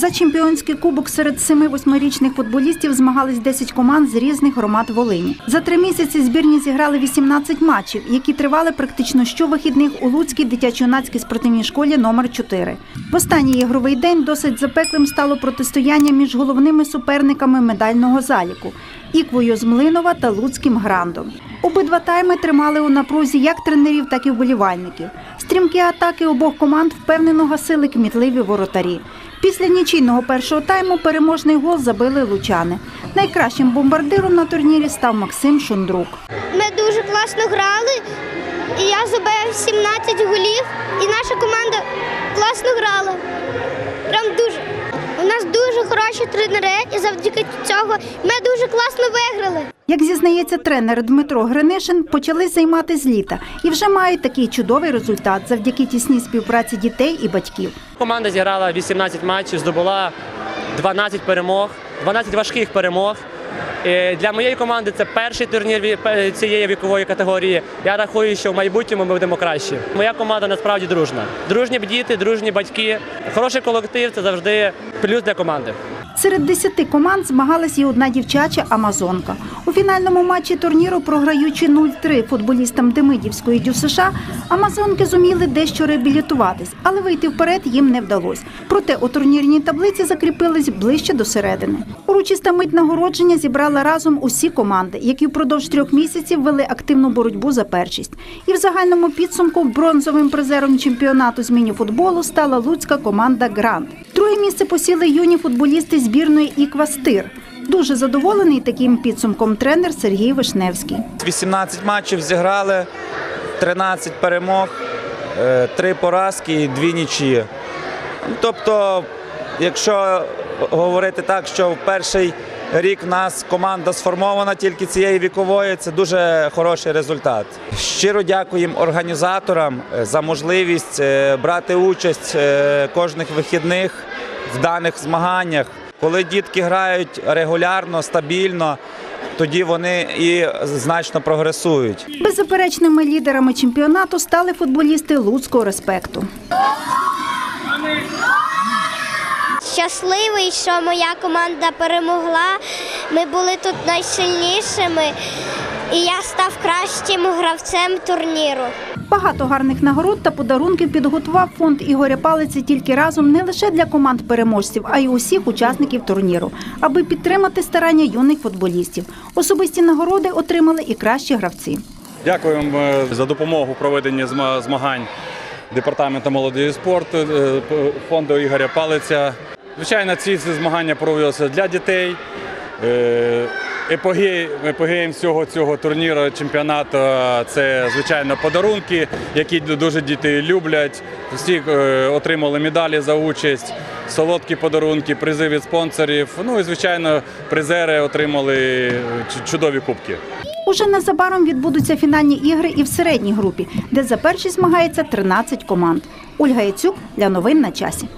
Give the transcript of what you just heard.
За чемпіонський кубок серед семи восьмирічних футболістів змагались 10 команд з різних громад Волині. За три місяці збірні зіграли 18 матчів, які тривали практично щовихідних у Луцькій дитячо-юнацькій спортивній школі номер 4 В останній ігровий день досить запеклим стало протистояння між головними суперниками медального заліку Іквою з Млинова та Луцьким грандом. Обидва тайми тримали у напрузі як тренерів, так і вболівальників. Стрімкі атаки обох команд впевнено гасили кмітливі воротарі. Після нічийного першого тайму переможний гол забили лучани. Найкращим бомбардиром на турнірі став Максим Шундрук. Ми дуже класно грали, і я забив 17 голів, і наша команда класно грала. Прям дуже. У нас дуже хороші тренери, і завдяки цього ми дуже класно виграли. Як зізнається тренер Дмитро Гринишин, почали займатися з літа і вже мають такий чудовий результат завдяки тісній співпраці дітей і батьків. Команда зіграла 18 матчів, здобула 12 перемог, 12 важких перемог. Е, Для моєї команди це перший турнір цієї вікової категорії. Я рахую, що в майбутньому ми будемо кращі. Моя команда насправді дружна. Дружні діти, дружні батьки. Хороший колектив це завжди плюс для команди. Серед десяти команд змагалась і одна дівчача Амазонка. У фінальному матчі турніру, програючи 0-3 футболістам Демидівської ДЮСШ, Амазонки зуміли дещо реабілітуватись, але вийти вперед їм не вдалося. Проте у турнірній таблиці закріпились ближче до середини. Урочиста мить нагородження зібрала разом усі команди, які впродовж трьох місяців вели активну боротьбу за першість. І в загальному підсумку бронзовим призером чемпіонату з міні-футболу стала луцька команда Грант. Друге місце посіли юні футболісти збірної Іквастир. Дуже задоволений таким підсумком тренер Сергій Вишневський. 18 матчів зіграли, 13 перемог, 3 поразки і 2 нічі. Ну, Тобто, якщо говорити так, що в перший рік в нас команда сформована тільки цієї вікової, це дуже хороший результат. Щиро дякуємо організаторам е, за можливість е, брати участь е, кожних вихідних в даних змаганнях. Коли дітки грають регулярно, стабільно, тоді вони і значно прогресують. Беззаперечними лідерами чемпіонату стали футболісти Луцького респекту. Щасливий, що моя команда перемогла. Ми були тут найсильнішими, і я став кращим гравцем турніру. Багато гарних нагород та подарунків підготував фонд Ігоря Палиці тільки разом не лише для команд переможців, а й усіх учасників турніру, аби підтримати старання юних футболістів. Особисті нагороди отримали і кращі гравці. Дякуємо е, за допомогу в проведенні змагань департаменту молодої спорту, е, фонду Ігоря Палиця. Звичайно, ці змагання проводилися для дітей. Е, Епогей, епогеєм всього цього турніру чемпіонату це звичайно подарунки, які дуже діти люблять. Всі е, отримали медалі за участь, солодкі подарунки, призи від спонсорів. Ну і звичайно, призери отримали е, чудові кубки. Уже незабаром відбудуться фінальні ігри і в середній групі, де за першість змагається 13 команд. Ольга Яцюк для новин на часі.